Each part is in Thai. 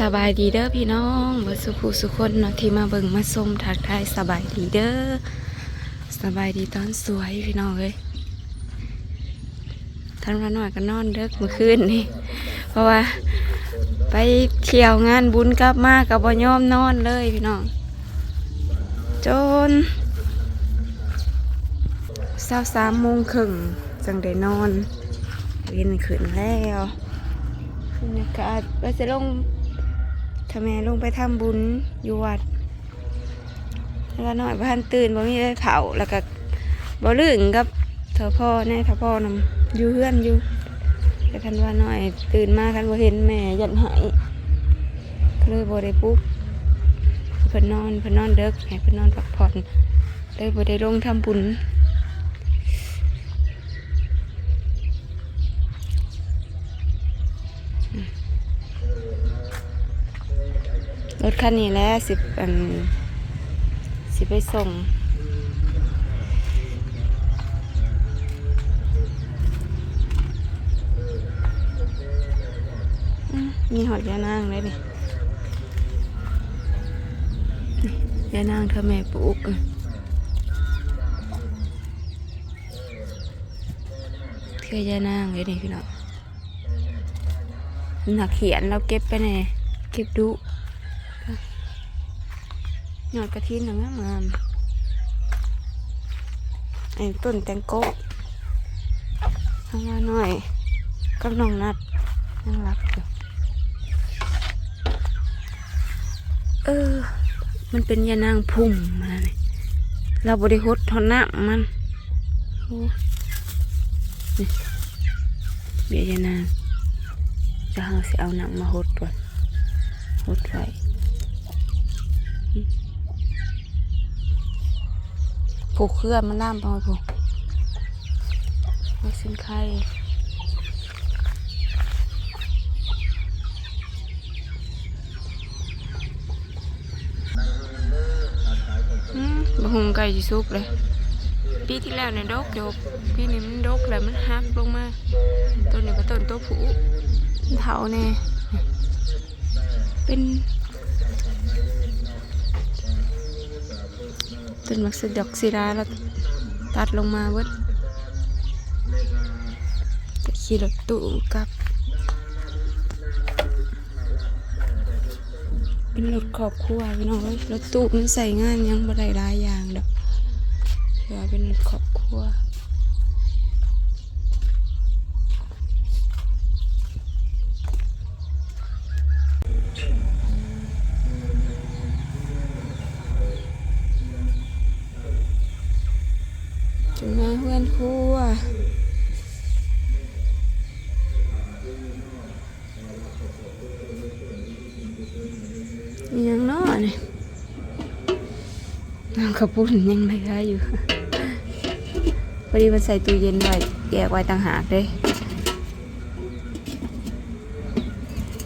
สบายดีเด้อพี่น้องบิดสุขสุขคนเนาะที่มาเบิ่งมาชมทักทายสบายดีเด้อสบายดีตอนสวยพี่น้องเอ้ยท่านว่าน้อยก็นอนเด้อเมื่อคืนนี่ เพราะว่า ไปเที่ยวงานบุญกลับมากับบ่ยอมนอนเลยพี่น้องจนเช้าสามโมงครึ่งจังได้นอนเวียนขึ้นแล้วบรรยากาศว่าจะลง ทำไมลงไปทำบุญอยู่วัดแล้วหน่อยบ้านตื่นบ่มีได้เผาแล้วก็บ่ลื่นกับเธอพ่อแน่เธอพ่อนำอยู่เพื่อนอยู่แต่คันว่าหน้อยตื่นมาคันบ่เห็นแม่ยันหายเลยบ่ได้ปุ๊บเพิ่นนอนเพิ่นนอนเด็กให้เพิ่นนอนพักผ่อนเลยบ่ได้ลงทำบุญ รถคันนี้แหล้วสิบอันสิไปส่งมีหอดยานางเลยนี่ยานางเธอแม่ปลูกเธอยานางเลยนี่พี่น้องหนักเขียนเราเก็บไปไหนเก็บดุ ยอดกระทินหนังงามๆไอ้ต้นแตงโก้ทางว่าหน่อยกับน้องนัดน่ารักอยู่เออ มันเป็นยานางพุ่มมาเนี่ยเราบริหดทอนน้ำมันโอ้นี่เบียยานางจะเอาสิเอาน้ำมาหดก่อนหดไว้ ผูกเครื่องมันล่ามไปผูกไว้สิ้นไข่อืมบะฮุงไก่จิซุกเลยปีที่แล้วเนี่ยดกดียวปีนี้มันดกแล้วมันหักลงมาต้นนี้ก็ต้นตัวผูมันเถาแน่เป็น ต้นมักสะดอกศิราแล้วตัดลงมาเวิดขี่รถตู้กับเป็นรถขอบครัวพี่น้องรถตู้มันใส่งานยังบ่ได้หลายอย่างดอกเดี๋ยวเป็นรถขอบครัว ยังน้อนี่น้ำกระปุ้นยังเหลืออยู่พอดีมันใส่ตู้เย็นไว้แยกไว้ต่างหากเลย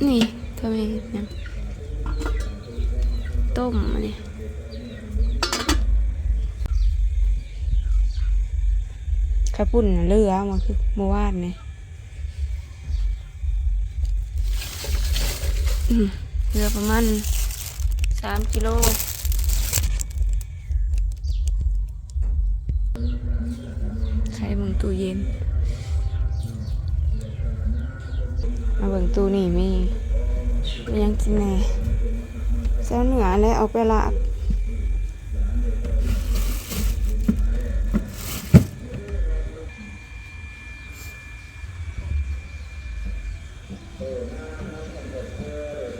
นี่ทำไมยังต้มอันนี้กระปุ้นน่ะเรือมาคือเมื่อวานนี่อืมเรือประมาณ สามกิโลใช้มึงตู้เย็น มาเบิ่งตู้นี่มีมียังกินแหน่เจ้าเหนือเลยเอาไปลาก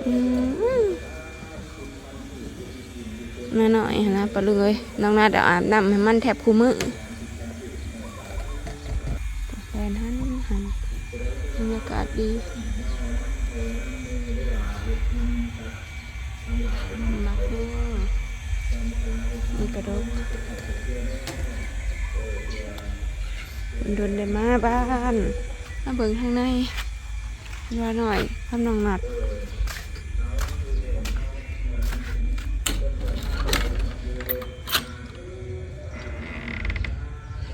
อืมแม่น้ อยนะปเลยน้องนาเดี๋ยวอาบน้ำให้มันแทบคู่มือแฟนหันหันบรรยากาศดีมักดูมีกระดกมันโดนได้มาบ้านมาเบิ่งข้างในว่าหน่อยคำนองหนัด ม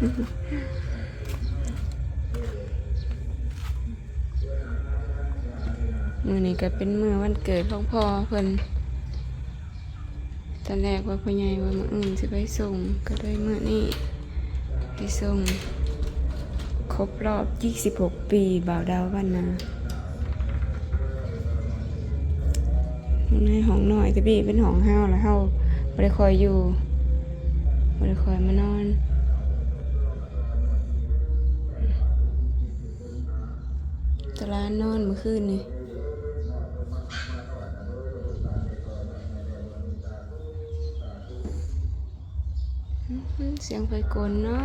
ือนี้ก็เป็นมือวันเกิดของพ่อเพิ่นตอนแรกว่าพ่อใหญ่ว่ามืออื่นจะไปส่งก็เลยมือนี้ไปส่งครบรอบ 26 ปีบ่าวดาววันนาในห้องน้อยแต่พี่เป็นห้องเฮาแล้วเฮาบ่ได้คอยอยู่บ่ได้คอยมานอน ตารานอนเมื่อคืนนี่เสียงไฟกลเนาะ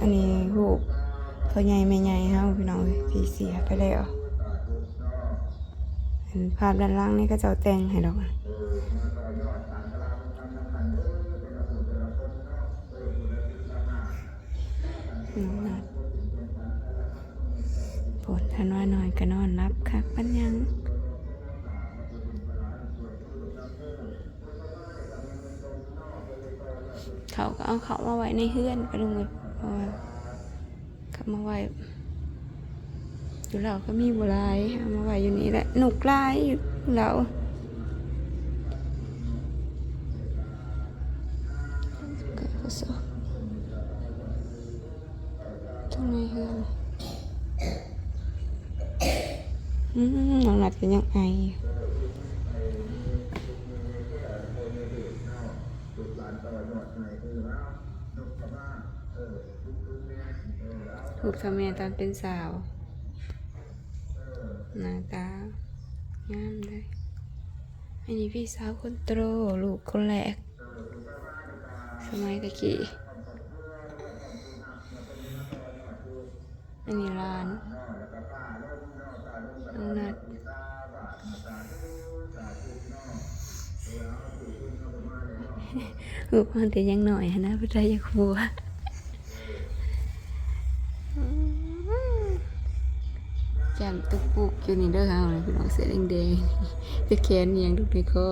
อันนี้รูพ่อใหญ่แม่ใหญ่เฮาพี่น้องที่เสียไปแล้วเห็นภาพด้านล่างนี่ก็จะเอาแต่งให้ดอกอะ ปวดทันนอยก็นอนรับคักปัญญังเขาก็เอาเขามาไว้ในเฮือนไปลุงเลยเพราะว่าเขามาไว้อยู่เราก็มีบุหลายเอามาไว้อยู่นี่แหละหนุกลายอยู่เราทดสอบตรงในเฮือนอืม น้องนัดก็ยังไอถูกทำแม่ตอนเป็นสาวหน้าตางามเลยอันนี้พี่สาวคนโตลูกคนแรกสมัยตะกี้อันนี้ร้าน น้องนัดหูพันแต่ยังหน่อยหั้นนะพี่ใจอยากบัวแก้มตุกปุกอยู่นี่เด้อเฮาเลยพี่น้องเสื้อแดงๆจะแขนเนียงทุกในคอ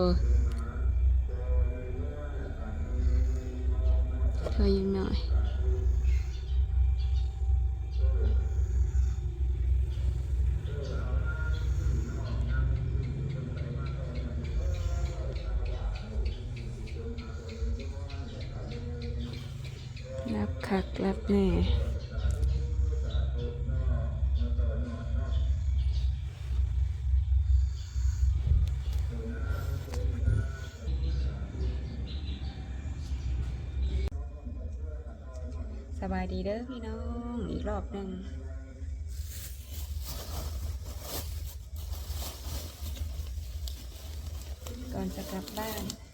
เธอยังหน่อย คักรับแน่สบายดีเด้อพี่น้อง อีกรอบหนึ่งก่อนจะกลับบ้าน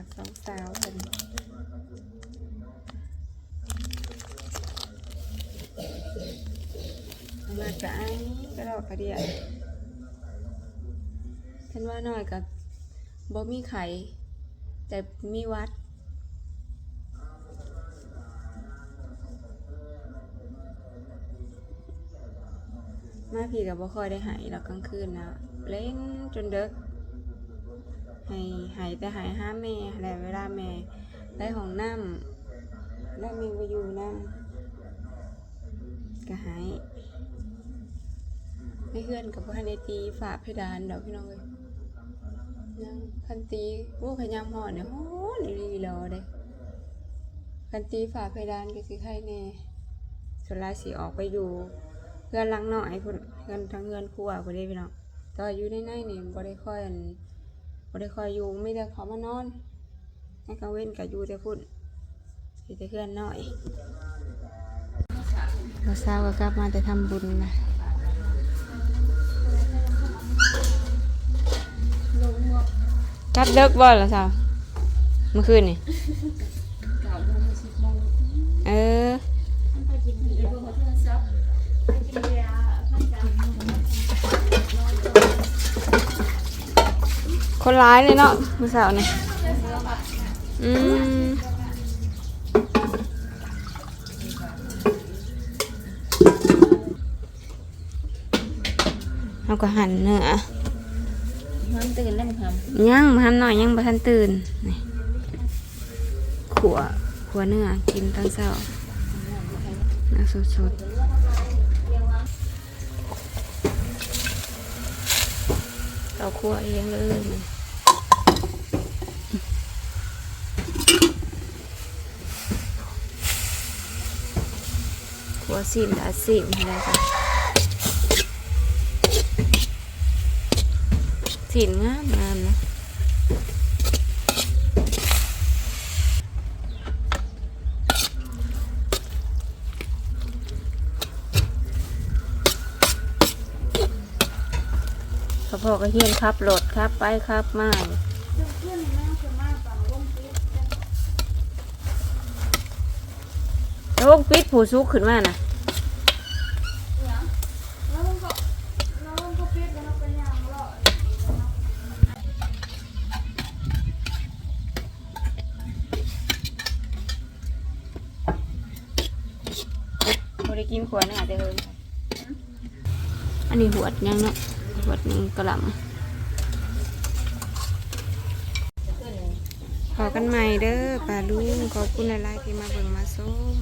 ากสองสาวเป็นมาจากอันนี้ก็ดอกกระเดียฉันว่าน้อยกับบ่มีไข่แต่มีวัดมาพี่กับบ่คอยได้หายแล้วกลางคืนนะเล่นจนเด็ก ให้หายแต่หายห้าแม่แล้วเวลาแม่ได้ห้องน้ำแล้วมีไปอยู่น้ำก็หายไม่เพื่อนกับพ่อในตีฝาเพดานดอกพี่น้องเลยยังคันตีโอ้ขยำหอเนี่ยโอ้ดีดีรอเด้คันตีฝาเพดานก็สิใครแน่ส่วนหลายสีออกไปอยู่เพื่อนหลังหน่อยพุ่นเพื่อนทั้งเงินครัวพุ่นเด้พี่น้องต่ว่าอยู่ในในนี่บ่ได้ค่อยอัน บ่ได้ค่อยอยู่ไม่ได้เขามานอนในกลาเว้นก็อยู่แต่พุ่นอยู่แต่เพื่อนน้อยเราเศร้าก็กลับมาแต่ทำบุญนะกลับเลิกบ่เหรอสาวเมื่อคืนนี่เออ คนร้ายเลยเนาะเมื่อสาวนี่อืมเขาก็หั่นเนื้อมันตื่นแล้วมันทยังมาทำหน่อยยังบ่ทันตื่นนี่ขัวขัวเนื้อกินตอนเช้าเนื้อสดๆเราขัวเองเลย สินดาสินอะไรกันสินงามงามนะพอพอก็เฮียนครับรถครับไปครับมาแล้ววงปิดผู้ซุกขึ้นมาน่ะ ได้กินขวดน่ะเด้ออันนี้หวดยังเนาะหวดหนึงกระหลำขอกันใหม่เด้อป้าลุงขอบคุณหลายๆที่มาเบิ่งมาส้ม